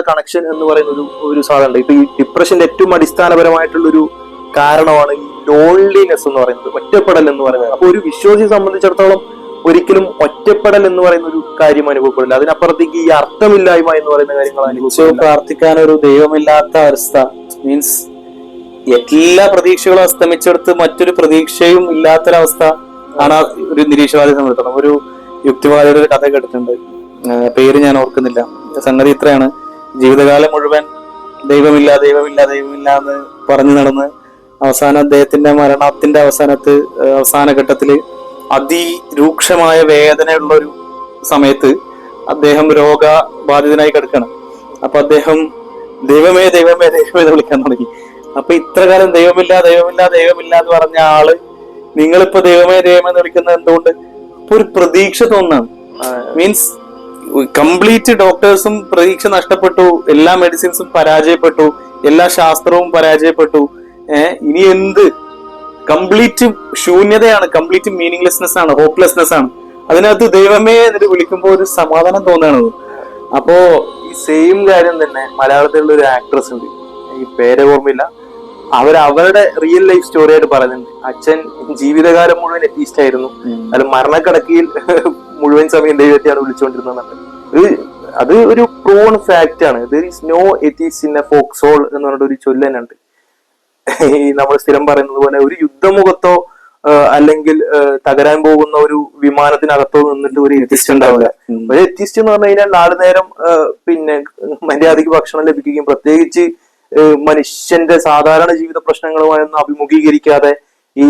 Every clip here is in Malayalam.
കണക്ഷൻ എന്ന് പറയുന്ന ഒരു ഒരു സാധനമുണ്ട്. ഇപ്പൊ ഈ ഡിപ്രഷന്റെ ഏറ്റവും അടിസ്ഥാനപരമായിട്ടുള്ള ഒരു കാരണമാണ് ഈ ലോൺലിനെസ് എന്ന് പറയുന്നത്. ഒറ്റപ്പെടൽ എന്ന് പറയുന്നത്. അപ്പൊ ഒരു വിശ്വാസിയെ സംബന്ധിച്ചിടത്തോളം ഒരിക്കലും ഒറ്റപ്പെടൽ എന്ന് പറയുന്ന ഒരു കാര്യം അനുഭവപ്പെടില്ല. അതിനപ്പുറത്തേക്ക് ഈ അർത്ഥമില്ലായ്മ എന്ന് പറയുന്ന കാര്യങ്ങൾ അനുഭവിച്ചു പ്രാർത്ഥിക്കാൻ ഒരു ദൈവമില്ലാത്ത അവസ്ഥ. മീൻസ് എല്ലാ പ്രതീക്ഷകളും അസ്തമിച്ചെടുത്ത് മറ്റൊരു പ്രതീക്ഷയും ഇല്ലാത്തൊരവസ്ഥ ആണ് ഒരു നിരീക്ഷവാദി സംബന്ധിച്ചിടത്തോളം. ഒരു യുക്തിവാദിയുടെ ഒരു കഥ കേട്ടിട്ടുണ്ട്. പേര് ഞാൻ ഓർക്കുന്നില്ല. സംഗതി ഇത്രയാണ്. ജീവിതകാലം മുഴുവൻ ദൈവമില്ല ദൈവമില്ല ദൈവമില്ല എന്ന് പറഞ്ഞു നടന്ന് അവസാന അദ്ദേഹത്തിന്റെ മരണത്തിന്റെ അവസാനത്ത് അവസാന ഘട്ടത്തിൽ അതിരൂക്ഷമായ വേദനയുള്ള ഒരു സമയത്ത് അദ്ദേഹം രോഗബാധിതനായി കിടക്കണം. അപ്പൊ അദ്ദേഹം ദൈവമേ ദൈവമേ ദൈവമേ എന്ന് വിളിക്കാൻ തുടങ്ങി. അപ്പൊ ഇത്ര കാലം ദൈവമില്ല ദൈവമില്ല ദൈവമില്ല എന്ന് പറഞ്ഞ ആൾ നിങ്ങളിപ്പോ ദൈവമേ ദൈവമേ എന്ന് വിളിക്കുന്നത് എന്തുകൊണ്ട്? ഒരു പ്രതീക്ഷ തോന്നാണ് മീൻസ് കംപ്ലീറ്റ് ഡോക്ടേഴ്സും പ്രതീക്ഷ നഷ്ടപ്പെട്ടു. എല്ലാ മെഡിസിൻസും പരാജയപ്പെട്ടു. എല്ലാ ശാസ്ത്രവും പരാജയപ്പെട്ടു. ഇനി എന്ത്? കംപ്ലീറ്റ് ശൂന്യതയാണ്. കംപ്ലീറ്റ് മീനിങ്ലെസ്നെസ് ആണ്. ഹോപ്പ്ലെസ്നെസ് ആണ്. അതിനകത്ത് ദൈവമേ എന്നിട്ട് വിളിക്കുമ്പോൾ ഒരു സമാധാനം തോന്നുകയാണ് അപ്പോ ഈ സെയിം കാര്യം തന്നെ മലയാളത്തിലുള്ള ഒരു ആക്ട്രസ് ഉണ്ട്. ഈ പേരെ ഓർമ്മയില്ല. അവർ അവരുടെ റിയൽ ലൈഫ് സ്റ്റോറി ആയിട്ട് പറയുന്നുണ്ട്. അച്ഛൻ ജീവിതകാലം മുഴുവൻ അറ്റ്ലീസ്റ്റ് ആയിരുന്നു. അത് മരണക്കിടക്കിയിൽ മുഴുവൻ സമയം ദൈവത്തെയാണ് വിളിച്ചുകൊണ്ടിരുന്നത്. അത് ഒരു പ്രൂൺ ഫാക്റ്റ് ആണ്. There is no atheists in a fox hole എന്ന് പറഞ്ഞിട്ട് ഒരു ചൊല്ലനുണ്ട് ഉണ്ട് ഈ നമ്മൾ സ്ഥിരം പറയുന്നത് പോലെ ഒരു യുദ്ധമുഖത്തോ അല്ലെങ്കിൽ തകരാൻ പോകുന്ന ഒരു വിമാനത്തിനകത്തോ നിന്നിട്ട് ഒരു എത്തിസ്റ്റ് ഉണ്ടാവില്ല. ഒരു എത്തിസ്റ്റ് എന്ന് പറഞ്ഞു കഴിഞ്ഞാൽ നാല് നേരം പിന്നെ മര്യാദയ്ക്ക് ഭക്ഷണം ലഭിക്കുകയും പ്രത്യേകിച്ച് മനുഷ്യന്റെ സാധാരണ ജീവിത പ്രശ്നങ്ങളുമായൊന്നും അഭിമുഖീകരിക്കാതെ ഈ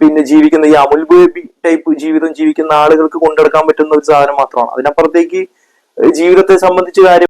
പിന്നെ ജീവിക്കുന്ന ഈ അമുൽ ബേബി ടൈപ്പ് ജീവിതം ജീവിക്കുന്ന ആളുകൾക്ക് കൊണ്ടെടുക്കാൻ പറ്റുന്ന ഒരു സാധനം മാത്രമാണ്. അതിനപ്പുറത്തേക്ക് ജീവിതത്തെ സംബന്ധിച്ച് കാര്യം